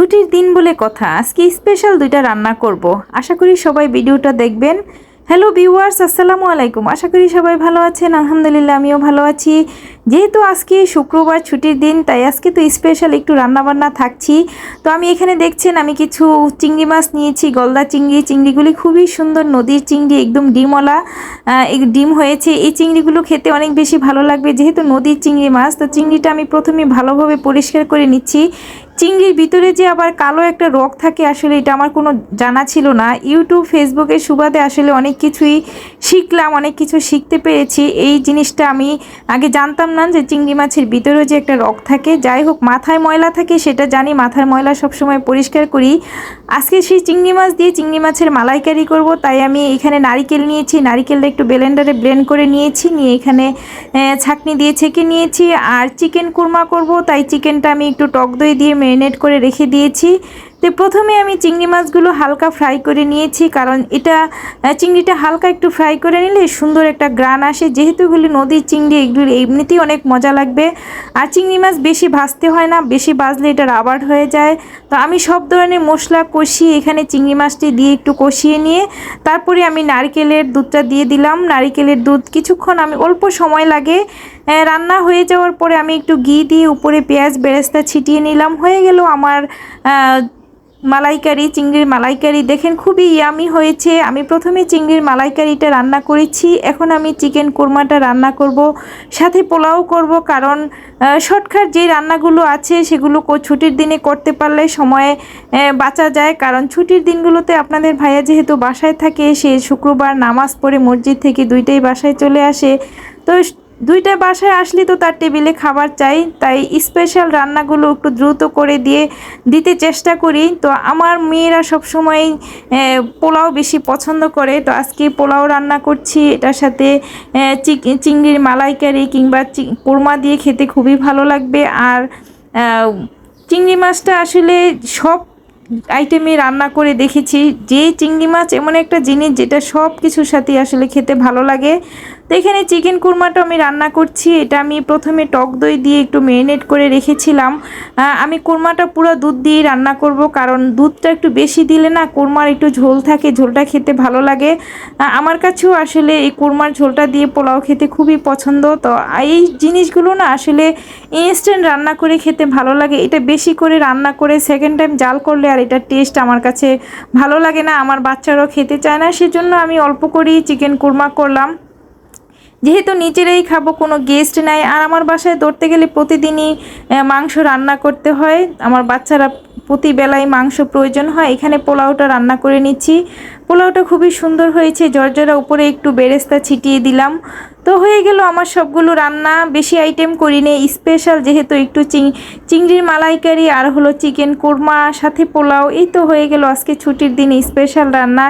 ছুটির দিন বলে কথা, আজকে স্পেশাল দুইটা রান্না করব। আশা করি সবাই ভিডিওটা দেখবেন। হ্যালো ভিউয়ার্স আসসালামু আলাইকুম। আশা করি সবাই ভালো আছেন। আলহামদুলিল্লাহ, আমিও ভালো আছি। যেহেতু আজকে শুক্রবার ছুটির দিন, তাই আজকে তো স্পেশাল একটু রান্নাবান্না থাকছি। তো আমি এখানে দেখছেন, আমি কিছু চিংড়ি মাছ নিয়েছি, গলদা চিংড়ি। চিংড়িগুলি খুবই সুন্দর, নদীর চিংড়ি, একদম ডিমওয়ালা। ডিম হয়েছে। এই চিংড়িগুলো খেতে অনেক বেশি ভালো লাগবে, যেহেতু নদীর চিংড়ি মাছ। তো চিংড়িটা আমি প্রথমে ভালোভাবে পরিষ্কার করে নিচ্ছি। চিংড়ির ভিতরে যে আবার কালো একটা রোগ থাকে আসলে এটা আমার কোনো জানা ছিল না। ইউটিউব ফেসবুকের সুবাদে আসলে অনেক কিছুই শিখলাম, অনেক কিছু শিখতে পেরেছি। এই জিনিসটা আমি আগে জানতাম না যে চিংড়ি মাছের ভিতরেও যে একটা রোগ থাকে। যাই হোক, মাথায় ময়লা থাকে সেটা জানি, মাথার ময়লা সবসময় পরিষ্কার করি। আজকে সেই চিংড়ি মাছ দিয়ে চিংড়ি মাছের মালাইকারি করব, তাই আমি এখানে নারিকেল নিয়েছি। নারিকেলটা একটু ব্লেন্ডারে ব্লেন্ড করে নিয়েছি, নিয়ে এখানে ছাঁকনি দিয়ে ছেঁকে নিয়েছি। আর চিকেন কুরমা করব, তাই চিকেনটা আমি একটু টক দই দিয়ে ম্যারিনেট করে রেখে দিয়েছি। তো প্রথমে আমি চিংড়ি মাছগুলো হালকা ফ্রাই করে নিয়েছি, কারণ এটা চিংড়িটা হালকা একটু ফ্রাই করে নিলে সুন্দর একটা গ্রান আসে। যেহেতু এগুলি নদীর চিংড়ি এগুলি এমনিতেই অনেক মজা লাগবে। আর চিংড়ি মাছ বেশি ভাজতে হয় না, বেশি ভাজলে এটা রাবার হয়ে যায়। তো আমি সব ধরনের মশলা কষিয়ে এখানে চিংড়ি মাছটি দিয়ে একটু কষিয়ে নিয়ে, তারপরে আমি নারকেলের দুধটা দিয়ে দিলাম। নারকেলের দুধ কিছুক্ষণ আমি অল্প সময় লাগে রান্না হয়ে যাওয়ার পরে আমি একটু ঘি দিয়ে উপরে পেঁয়াজ বেরেস্তা ছিটিয়ে নিলাম। হয়ে গেল আমার মালাইকারি, চিংড়ির মালাইকারি দেখেন খুবই ইয়ামি হয়েছে। আমি প্রথমে চিংড়ির মালাইকারিটা রান্না করেছি, এখন আমি চিকেন কোরমাটা রান্না করব, সাথে পোলাও করব কারণ শর্টকাট যে রান্নাগুলো আছে সেগুলো ছুটির দিনে করতে পারলে সময়ে বাঁচা যায়। কারণ ছুটির দিনগুলোতে আপনাদের ভাইয়া যেহেতু বাসায় থাকে, সে শুক্রবার নামাজ পড়ে মসজিদ থেকে দুইটাই বাসায় চলে আসে। তো দুইটা বাসায় আসলে তো তার টেবিলে খাবার চাই, তাই স্পেশাল রান্নাগুলো একটু দ্রুত করে দিয়ে দিতে চেষ্টা করি। তো আমার মেয়েরা সবসময় পোলাও বেশি পছন্দ করে। তো আজকে পোলাও রান্না করছি, এটার সাথে চিংড়ির মালাইকারি কিংবা কোরমা দিয়ে খেতে খুবই ভালো লাগবে। আর চিংড়ি মাছটা আসলে সব আইটেমে রান্না করে দেখেছি। যে চিংড়ি মাছ এমন একটা জিনিস যেটা সব কিছুর সাথে আসলে খেতে ভালো লাগে। তো এখানে চিকেন কুরমাটা আমি রান্না করছি। এটা আমি প্রথমে টক দই দিয়ে একটু ম্যারিনেট করে রেখেছিলাম। আমি কুরমাটা পুরো দুধ দিয়ে রান্না করব, কারণ দুধটা একটু বেশি দিলে না কুরমার একটু ঝোল থাকে, ঝোলটা খেতে ভালো লাগে। আমার কাছেও আসলে এই কুরমার ঝোলটা দিয়ে পোলাও খেতে খুবই পছন্দ। তো এই জিনিসগুলো না আসলে ইনস্ট্যান্ট রান্না করে খেতে ভালো লাগে। এটা বেশি করে রান্না করে সেকেন্ড টাইম জাল করলে আর এটার টেস্ট আমার কাছে ভালো লাগে না। আমার বাচ্চারাও খেতে চায় না, সেজন্য আমি অল্প করেই চিকেন কুরমা করলাম। যেহেতু নিজেরাই খাব, কোনো গেস্ট নাই, আর আমার বাসায় ধরতে গেলে প্রতিদিনই মাংস রান্না করতে হয়। আমার বাচ্চারা প্রতি বেলায় মাংস প্রয়োজন হয়, এখানে পোলাওটা রান্না করে নিচ্ছি। পোলাওটা খুবই সুন্দর হয়েছে জর্জরা উপরে একটু বেরেস্তা ছিটিয়ে দিলাম। তো হয়ে গেল আমার সবগুলো রান্না, বেশি আইটেম করিনি স্পেশাল যেহেতু একটু চিং, চিংড়ির মালাইকারি আর হলো চিকেন কোরমা, সাথে পোলাও, এই তো হয়ে গেল আজকে ছুটির দিনে স্পেশাল রান্না।